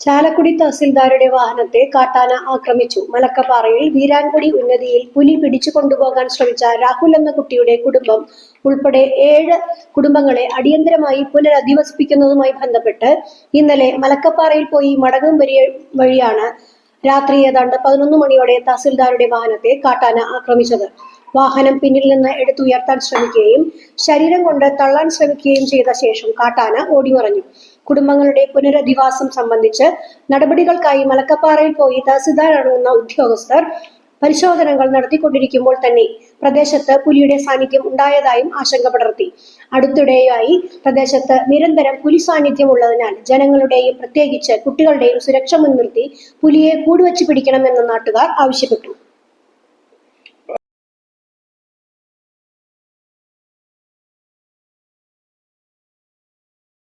ചാലക്കുടി തഹസിൽദാരുടെ വാഹനത്തെ കാട്ടാന ആക്രമിച്ചു. മലക്കപ്പാറയിൽ വീരാൻകുടി ഉന്നതിയിൽ പുലി പിടിച്ചു കൊണ്ടുപോകാൻ ശ്രമിച്ച രാഹുൽ എന്ന കുട്ടിയുടെ കുടുംബം ഉൾപ്പെടെ ഏഴ് കുടുംബങ്ങളെ അടിയന്തരമായി പുനരധിവസിപ്പിക്കുന്നതുമായി ബന്ധപ്പെട്ട് ഇന്നലെ മലക്കപ്പാറയിൽ പോയി മടങ്ങും വരിയ വഴിയാണ് രാത്രി ഏതാണ്ട് പതിനൊന്ന് മണിയോടെ തഹസിൽദാരുടെ വാഹനത്തെ കാട്ടാന ആക്രമിച്ചത്. വാഹനം പിന്നിൽ നിന്ന് എടുത്തുയർത്താൻ ശ്രമിക്കുകയും ശരീരം കൊണ്ട് തള്ളാൻ ശ്രമിക്കുകയും ചെയ്ത ശേഷം കാട്ടാന ഓടിമറഞ്ഞു. കുടുംബങ്ങളുടെ പുനരധിവാസം സംബന്ധിച്ച് നടപടികൾക്കായി മലക്കപ്പാറയിൽ പോയി തഹസിൽദാർ അടങ്ങുന്ന ഉദ്യോഗസ്ഥർ പരിശോധനകൾ നടത്തിക്കൊണ്ടിരിക്കുമ്പോൾ തന്നെ പ്രദേശത്ത് പുലിയുടെ സാന്നിധ്യം ഉണ്ടായതായും ആശങ്ക പടർത്തി. അടുത്തിടെയായി പ്രദേശത്ത് നിരന്തരം പുലി സാന്നിധ്യം ഉള്ളതിനാൽ ജനങ്ങളുടെയും പ്രത്യേകിച്ച് കുട്ടികളുടെയും സുരക്ഷ മുൻനിർത്തി പുലിയെ കൂടുവച്ച് പിടിക്കണമെന്ന് നാട്ടുകാർ ആവശ്യപ്പെട്ടു.